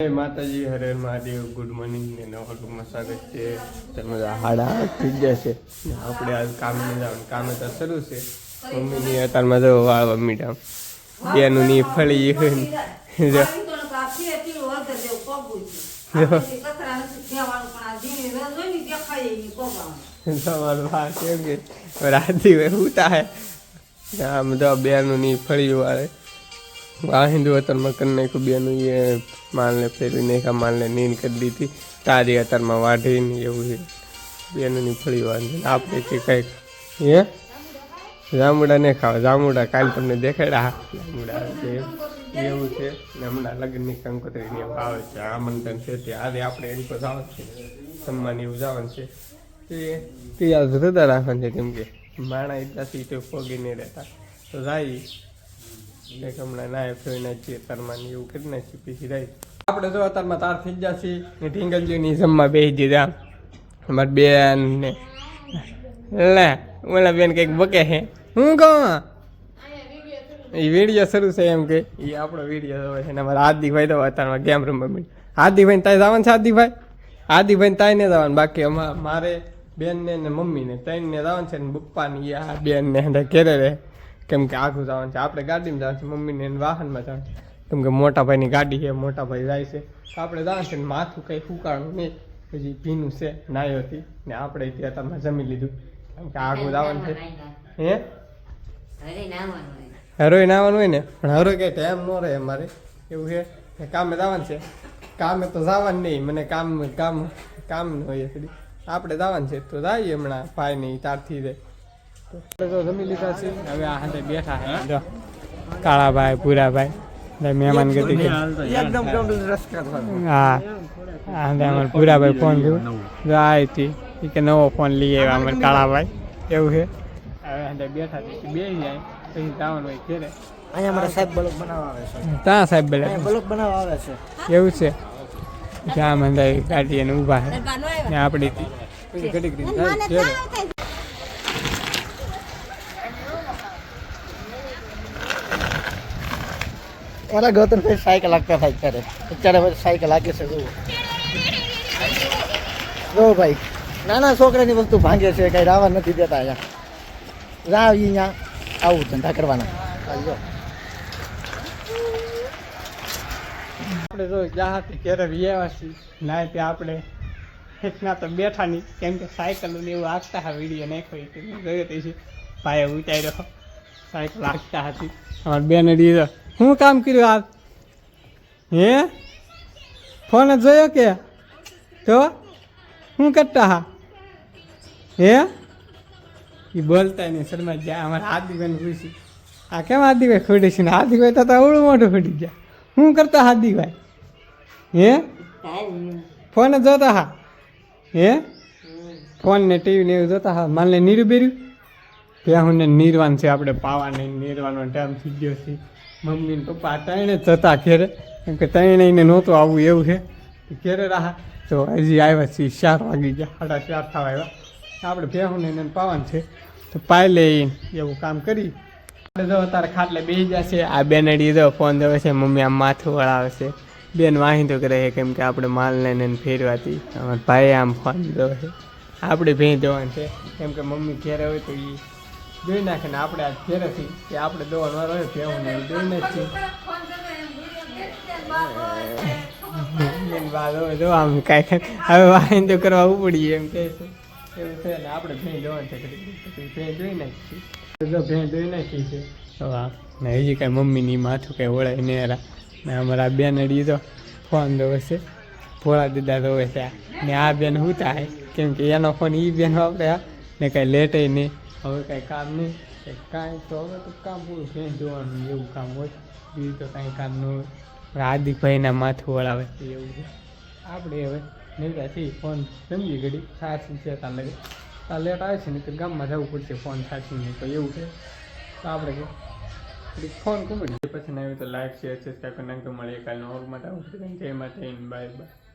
માતાજી હરે Mahadev. Good morning ને નવા ગ્રુપમાં સ્વાગત છે. તમે હાડા થઈ જશે આપણે આજ કામ ન જવાનું કામ તો શરૂ છે. મમ્મીની અત્યારમાં જો વાળવા મીઠા બેનું ની ફળી રાતી ઉતા હે આમ તો બેનું ની ફળી વાળે. આ હિન્દુ અત્યારમાં કરી નાખ્યું બેનું એ માલને ફેરવી નાખ્યા માલને નીન કરી દીધી. તારી અતરમાં વાઢીને એવું છે. બેનની ફળી વાંધે આપણે કે કંઈક, હે? જામુડા નહીં ખાવા. જામુડા કાલ તમને દેખાડ્યા. જામુડા એવું છે. ને હમણાં લગ્નની કંકોત્રીની આવે છે. આમંત્રણ છે. તે આજે આપણે એની તો જવાનું છે. સન્માન એવું જવાનું છે. તે આ જુદા રાખવાનું છે કેમ કે માણા એટલાથી તો ફોગી નહીં રહેતા. તો જાય. એક હમણાં નાય ફેરી નાખીએ તારમાં ને એવું કરી નાખીએ પછી રહી આપણે જો અત્યારમાં તાર થઈ જશે ને ઢીંગલજીની જમવા બેસી દીધા અમારી બેન ને. લે ઓલા બેન કંઈક બકે છે. હું કહું? એ વીડિયો શરૂ છે એમ કે. એ આપણો વીડિયો હોય છે ને અમારા હાર્દિકભાઈ તો અત્યારમાં ગેમ રમવા માંડી હાર્દિકભાઈ તાય જવાનું છે હાર્દિકભાઈ હાર્દિકભાઈ તાય ને જવાનું બાકી અમારે મારે બેનને ને મમ્મીને ત્રણને જવાનું છે ને પપ્પાની આ બેનને ને ઘેરે રહે. કેમ કે આખું જવાનું છે. આપણે ગાડીમાં જવાનું છે મમ્મીને એને વાહનમાં જવાનું છે. કેમ કે મોટા ભાઈની ગાડી છે મોટા ભાઈ જાય છે. આપણે જવાનું છે ને માથું કંઈ ફૂકાણું નહીં. પછી ભીનું છે નાયોથી ને આપણે ત્યાં તમે જમી લીધું. કેમ કે આખું જવાનું છે. હે? હરોય નાવાનું હોય ને? પણ હરોય કે ટાઈમ ન રહે અમારે. એવું છે? કે કામે જવાનું છે? કામે તો જવાનું નહીં. મને કામ કામ કામ ન હોય આપણે જવાનું છે. તો જાય હમણાં ભાઈ નહીં તારથી જાય તો જમી લીધા છે હવે આ હાથે બેઠા છે કાળાભાઈ પૂરાભાઈ મહેમાન ગતિ એકદમ હા અમારે પૂરાભાઈ ફોન કર્યો. જો આ હતી કે નવો ફોન લઈ આવ્યા અમારે કાળાભાઈ. એવું છે? હવે બેઠા છે બે જાય પછી જવાનું હોય ઘેરે. અહીંયા મારા સાહેબ બ્લોક બનાવવા આવે છે. ત્યાં સાહેબ બ્લોક? બનાવવા આવે છે. એવું છે? જ્યાં મંદાઈ ગાડી એને ઊભા છે. ને આપણી ઘડી ઘડી જાય ઘેરે મારા ગૌતમ ભાઈ સાયકલ હાંકતા થાય અત્યારે. અત્યારે પછી સાયકલ આગે છે, જુઓ. જો ભાઈ, નાના છોકરાની વસ્તુ ભાંગે છે, કઈ રાવા નથી દેતા અહીંયા. રાવ અહીંયા આવું ધંધા કરવાના. આપણે જો ઘેરે વ્યાવા છીએ ના ત્યાં આપણે એકના તો બેઠા નહીં. કેમ કે સાયકલ ને એવું હાંકતા હા વીડિયો નાખ્યો એ મેં જોયો તે છે. ભાઈ ઉતાર્યો, સાયકલ હાંકતા હતી. અમારે બેને દીધો શું કામ કર્યું આ? હે? ફોન જોયો કે? તો? શું કરતા હા? હે? એ બોલતા નહીં શર્મા જ્યાં અમારા હાર્દિકભાઈને પૂછ્યું. આ કેમ હાર્દિકભાઈ ખોટી છે ને? હાર્દિકભાઈ તો અવળું મોટું ફૂટી ગયા. શું કરતા હાર્દિકભાઈ? હે? ફોન જોતા હા? હે? ફોન ને ટીવી ને એવું જોતા હા? માનલે નીરું બેર્યું? ત્યાં હું નિર્વાણ છે, આપણે પાવા નહીં નીરવાનો ટાઈમ થઈ ગયો છે. મમ્મી પપ્પા ત્રણે જતા ઘેરે. કેમ કે ત્રણેયને નહોતું આવવું એવું છે. ઘેરે રાહા તો હજી આવ્યા છીએ, ચાર વાગી ગયા, સાડા ચાર થવા આવ્યા. આપણે ભેહું ને એને પાવાનું છે. તો પાય લે એવું કામ કરી. આપણે જો તારે ખાટલે બેસી જશે આ બેનડી જો ફોન જોવે છે, મમ્મી, આમ માથું વળાવે છે. બેન વાહિંદો કરે છે, કેમ કે આપણે માલ લઈને એને ફેરવાથી અમારા ભાઈ આમ ફોન જોવે છે. આપણે ભેં જોવાનું છે. કેમ કે મમ્મી ઘેરે હોય તો એ જોઈ નાખે ને આપણે ઘેરેથી, કે આપણે દોવાનો વારો હોય ભેહું ને બેન બા જો આમ કાંઈ હવે વાહિંદો કરવા ઉપડીએ એમ કહે છે. એવું છે ને આપણે ભેં જોવાનું છે ભેં જોઈ નાખીએ જો ભેં જોઈ નાખી છે તો આ ને હજી કાંઈ મમ્મીની માથું કાંઈ ઓળાય નહીં એરા ને અમારા બેન અડી તો ફોન દો છે ભોળા દીદા જોવે છે. ને આ બેન શું થાય? કેમ કે એનો ફોન એ બેન વાપરે ને કાંઈ લેટે નહીં. હવે કાંઈ કામ નહીં. કાંઈ તો હવે તો કામ પૂરું થઈ જોવાનું એવું કામ હોય. બીજું તો કાંઈ કામ ન હોય. હાર્દિકભાઈના માથું વળાવે. એવું છે. આપણે હવે નહીં ફોન સમજી ઘડી સાચી છે તાર લગે. તાર લેટ આવે છે ને તો ગામમાં જવું પડશે ફોન સાચીને તો એવું છે. તો આપણે કે ફોન કુમડી પછી આવ્યું તો લાઈક શેર સબસ્ક્રાઈબ કરી નાખજો મળીએ કાલનો માટે આવું જય માતા બાય બાય